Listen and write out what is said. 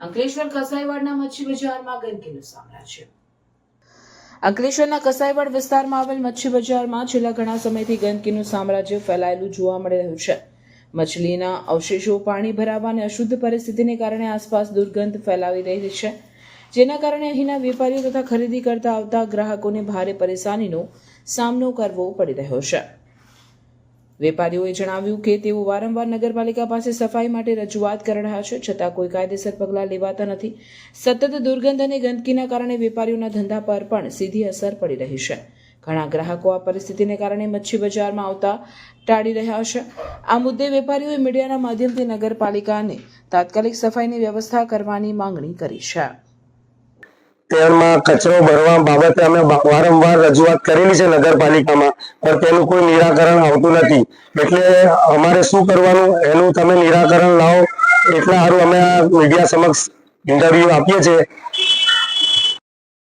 અંકલેશ્વર કસાઈવાડના મચ્છી બજારમાં ગંદકીનું સામ્રાજ્ય. અંકલેશ્વરના કસાઈવાડ વિસ્તારમાં આવેલ મચ્છી બજારમાં છેલ્લા ઘણા સમયથી ગંદકીનું સામ્રાજ્ય ફેલાયેલું જોવા મળી રહ્યું છે. મછલીના અવશેષો પાણી ભરાવા અને અશુદ્ધ પરિસ્થિતિને કારણે આસપાસ દુર્ગંધ ફેલાવી રહી છે. જેના કારણે અહીંના વેપારીઓ તથા ખરીદી કરતા આવતા ગ્રાહકોને ભારે પરેશાનીનો સામનો કરવો પડી રહ્યો છે. વેપારીઓએ જણાવ્યું કે તેઓ વારંવાર નગરપાલિકા પાસે સફાઈ માટે રજૂઆત કરી રહ્યા છે, છતાં કોઈ કાયદેસર પગલાં લેવાતા નથી. સતત દુર્ગંધ અને ગંદકીના કારણે વેપારીઓના ધંધા પર પણ સીધી અસર પડી રહી છે. ઘણા ગ્રાહકો આ પરિસ્થિતિને કારણે મચ્છી બજારમાં આવતા ટાળી રહ્યા છે. આ મુદ્દે વેપારીઓએ મીડિયાના માધ્યમથી નગરપાલિકાને તાત્કાલિક સફાઈની વ્યવસ્થા કરવાની માંગણી કરી છે. તેમાં કચરો ભરવા બાબતે અમે વારંવાર રજૂઆત કરેલી છે નગરપાલિકામાં, પણ તેનું કોઈ નિરાકરણ આવતું નથી. એટલે અમારે શું કરવાનું? એનું તમે નિરાકરણ લાવો. એટલા સારું અમે આ મીડિયા સમક્ષ ઇન્ટરવ્યુ આપીએ છીએ.